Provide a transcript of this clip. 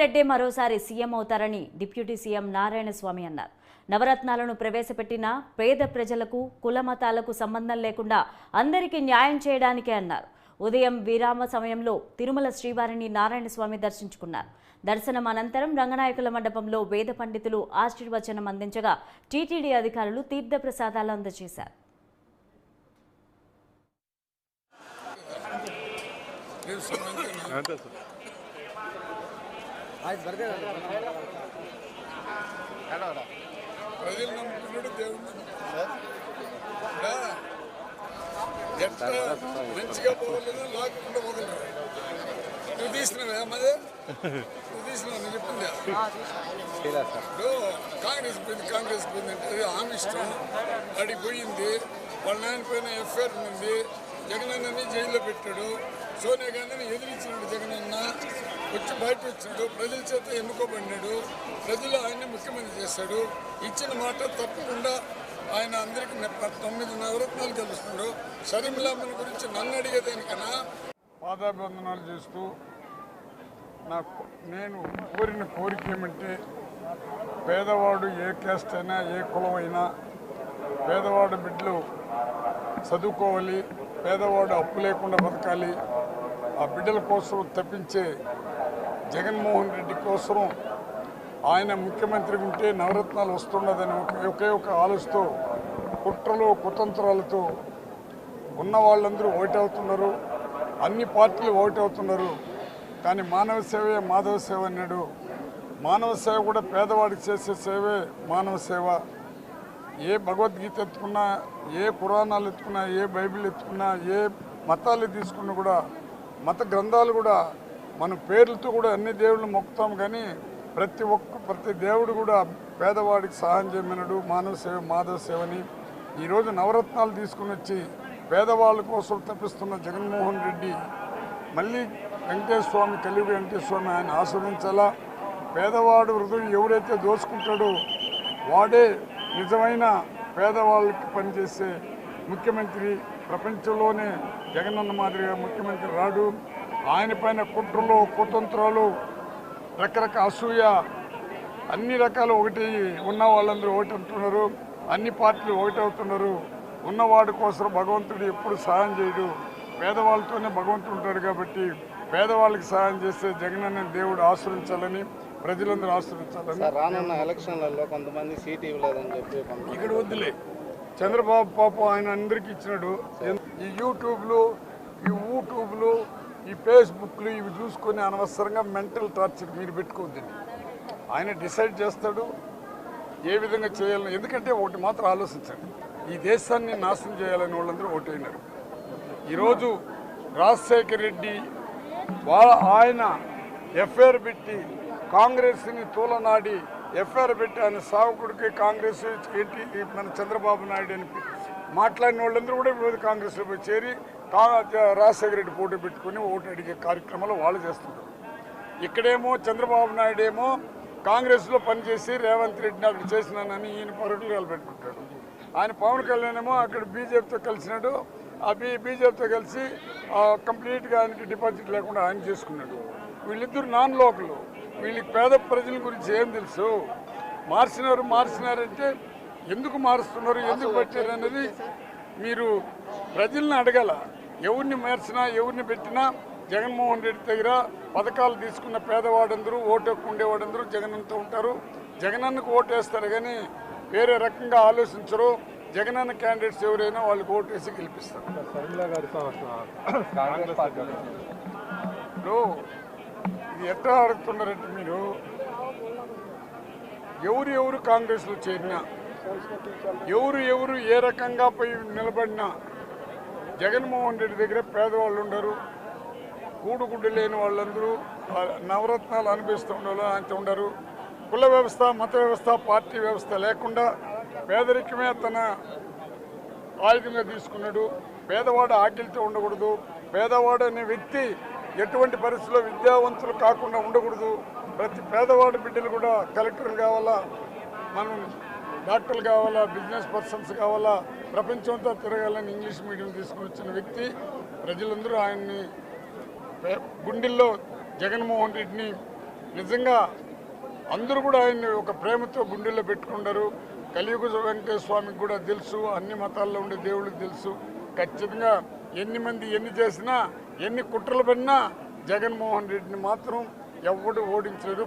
రెడ్డి మరోసారి సీఎం అవుతారని deputy CM Narayana స్వామి అన్నారు. నవరత్నాలను ప్రవేశపెట్టిన పేద ప్రజలకు కుల మతాలకు సంబంధం లేకుండా అందరికీ న్యాయం చేయడానికే అన్నారు. ఉదయం విరామ సమయంలో తిరుమల శ్రీవారిని నారాయణ స్వామి దర్శించుకున్నారు. దర్శనం అనంతరం రంగనాయకుల మండపంలో వేద పండితులు ఆశీర్వచనం అందించగా టీటీడీ అధికారులు తీర్థప్రసాదాలు అందజేశారు. అంతే సార్ ప్రజలు నమ్ముకున్నాడు దేవుడు ఎట్లా మంచిగా పోగలను లేకుండా పోగలరు నువ్వు తీసినవే మదే నువ్వు తీసినావు నేను చెప్పింది ఇప్పుడు కాంగ్రెస్ పోయింది కాంగ్రెస్ పోయింది అంటే అది ఆమె ఇష్టం అడిగి పోయింది వాళ్ళ నాయన పైన ఎఫ్ఐఆర్ ఉంది జగనన్నని జైల్లో పెట్టాడు సోనియా గాంధీని ఎదిరించినాడు జగనన్న వచ్చి బయట వచ్చాడు ప్రజల చేత ఎన్నుకోబడినాడు. ప్రజలు ఆయన్ని ముఖ్యమంత్రి చేశాడు. ఇచ్చిన మాట తప్పకుండా ఆయన అందరికీ నెప్ప- తొమ్మిది నవరత్నాలు కలుస్తున్నాడు షరీములామ్మని గురించి నన్ను అడిగేదానికన్నా పాదాభివందనాలు చేస్తూ నాకు నేను కోరిన కోరిక ఏమంటే పేదవాడు ఏ క్యాస్ట్ అయినా ఏ కులం అయినా పేదవాడు బిడ్డలు చదువుకోవాలి పేదవాడు అప్పు లేకుండా బతకాలి ఆ బిడ్డల కోసం తప్పించే జగన్మోహన్ రెడ్డి కోసం ఆయన ముఖ్యమంత్రి ఉంటే నవరత్నాలు వస్తున్నదని ఒకే- ఒకే ఒక ఆలోచనతో కుట్రలు కుతంత్రాలతో ఉన్న వాళ్ళందరూ ఓటు అవుతున్నారు. అన్ని పార్టీలు ఓటు అవుతున్నారు. కానీ మానవ సేవే మాధవ సేవ అన్నాడు. మానవ సేవ కూడా పేదవాడికి చేసే సేవే మానవ సేవ. ఏ భగవద్గీత ఎత్తుకున్నా ఏ పురాణాలు ఎత్తుకున్నా ఏ బైబిల్ ఎత్తుకున్నా ఏ మతాలు తీసుకున్నా కూడా మత గ్రంథాలు కూడా మన పేర్లతో కూడా అన్ని దేవుళ్ళు మొక్కుతాం కానీ ప్రతి ఒక్క ప్రతి దేవుడు కూడా పేదవాడికి సహాయం చేయమన్నాడు మానవ సేవ మాధవ సేవని. ఈరోజు నవరత్నాలు తీసుకుని వచ్చి పేదవాళ్ళ కోసం తప్పిస్తున్న జగన్మోహన్ రెడ్డి మళ్ళీ వెంకటేశ్వర స్వామి కలివి వెంకటేశ్వర స్వామి ఆయన ఆశ్రమించాలా పేదవాడు హృదయం ఎవరైతే దోచుకుంటాడో వాడే నిజమైన పేదవాళ్ళకి పనిచేసే ముఖ్యమంత్రి ప్రపంచంలోనే జగనన్న మాదిరిగా ముఖ్యమంత్రి రాడు. ఆయన పైన కుట్రలు కుతంత్రాలు రకరకాల అసూయ అన్ని రకాలు ఒకటి ఉన్న వాళ్ళందరూ ఒకటి అంటున్నారు. అన్ని పార్టీలు ఒకటి అవుతున్నారు. ఉన్నవాడి కోసం భగవంతుడు ఎప్పుడు సహాయం చేయడు. పేదవాళ్ళతోనే భగవంతుడు ఉంటాడు కాబట్టి పేదవాళ్ళకి సహాయం చేస్తే జగనన్న దేవుడు ఆశ్రయించాలని ప్రజలందరూ ఆశ్రయించాలని. రానున్న ఎలక్షన్లలో కొంతమంది సీట్ ఇవ్వలేదని చెప్పి ఇక్కడ వద్దులే. చంద్రబాబు పాపం ఆయన అందరికి ఇచ్చినాడు. ఈ యూట్యూబ్లు ఈ యూట్యూబ్లు ఈ ఫేస్బుక్లు ఇవి చూసుకొని అనవసరంగా మెంటల్ టార్చర్ మీరు పెట్టుకోవద్దండి. ఆయన డిసైడ్ చేస్తాడు ఏ విధంగా చేయాలని ఎందుకంటే ఒకటి మాత్రం ఆలోచించండి. ఈ దేశాన్ని నాశనం చేయాలని వాళ్ళందరూ ఓటైనారు. ఈరోజు రాజశేఖర్ రెడ్డి వాళ్ళ ఆయన ఎఫ్ఐఆర్ పెట్టి కాంగ్రెస్ని తూలనాడి ఎఫ్ఐఆర్ పెట్టి ఆయన సావకుడికి కాంగ్రెస్ ఏంటి మన చంద్రబాబు నాయుడు అని మాట్లాడిన వాళ్ళందరూ కూడా ఇప్పుడు కాంగ్రెస్లో పోయి చేరి రాజశేఖర రెడ్డి పోటీ పెట్టుకుని ఓటు అడిగే కార్యక్రమాలు వాళ్ళు చేస్తున్నారు ఇక్కడేమో చంద్రబాబు నాయుడు ఏమో కాంగ్రెస్లో పనిచేసి రేవంత్ రెడ్డిని అక్కడ చేసినానని ఈయన పరుగులు పెట్టుకుంటాడు ఆయన పవన్ కళ్యాణ్ ఏమో అక్కడ బీజేపీతో కలిసినాడు. ఆ బీ బీజేపీతో కలిసి కంప్లీట్గా ఆయనకి డిపాజిట్ లేకుండా ఆయన చేసుకున్నాడు. వీళ్ళిద్దరు నాన్ లోకలు. వీళ్ళకి పేద ప్రజల గురించి ఏం తెలుసు? మార్చినారు మార్చినారంటే ఎందుకు మారుస్తున్నారు ఎందుకు పెట్టారు అనేది మీరు ప్రజల్ని అడగల. ఎవరిని మార్చినా ఎవరిని పెట్టినా జగన్మోహన్ రెడ్డి దగ్గర పథకాలు తీసుకున్న పేదవాడందరూ ఓటు ఉండేవాడందరూ జగనంతో ఉంటారు. జగనన్నకు ఓటు వేస్తారు కానీ వేరే రకంగా ఆలోచించరు. జగనన్న క్యాండిడేట్స్ ఎవరైనా వాళ్ళకి ఓటు వేసి గెలిపిస్తారు ఇప్పుడు ఇది ఎట్లా అడుగుతున్నారంటే మీరు ఎవరు ఎవరు కాంగ్రెస్లో చేరినా ఎవరు ఎవరు ఏ రకంగా పోయి నిలబడినా జగన్మోహన్ రెడ్డి దగ్గర పేదవాళ్ళు ఉండరు. కూడుగుడ్డు లేని వాళ్ళందరూ నవరత్నాలు అనిపిస్తూ ఉండరు అంత ఉండరు. కుల వ్యవస్థ మత వ్యవస్థ పార్టీ వ్యవస్థ లేకుండా పేదరికమే తన ఆయుధంగా తీసుకున్నాడు. పేదవాడు ఆకలితో ఉండకూడదు. పేదవాడు అనే వ్యక్తి ఎటువంటి పరిస్థితుల్లో విద్యావంతులు కాకుండా ఉండకూడదు. ప్రతి పేదవాడి బిడ్డలు కూడా కలెక్టర్లు కావాలా? మనం డాక్టర్లు కావాలా బిజినెస్ పర్సన్స్ కావాలా ప్రపంచంతో తిరగాలని ఇంగ్లీష్ మీడియం తీసుకుని వచ్చిన వ్యక్తి ప్రజలందరూ ఆయన్ని గుండెల్లో జగన్మోహన్ రెడ్డిని నిజంగా అందరూ కూడా ఆయన్ని ఒక ప్రేమతో గుండెల్లో పెట్టుకున్నారు కలియుగ వెంకటేశ్వర స్వామికి కూడా తెలుసు అన్ని మతాల్లో ఉండే దేవుళ్ళకి తెలుసు. ఖచ్చితంగా ఎన్ని మంది ఎన్ని చేసినా ఎన్ని కుట్రలు పడినా జగన్మోహన్ రెడ్డిని మాత్రం ఎవడు ఓడించలేదు.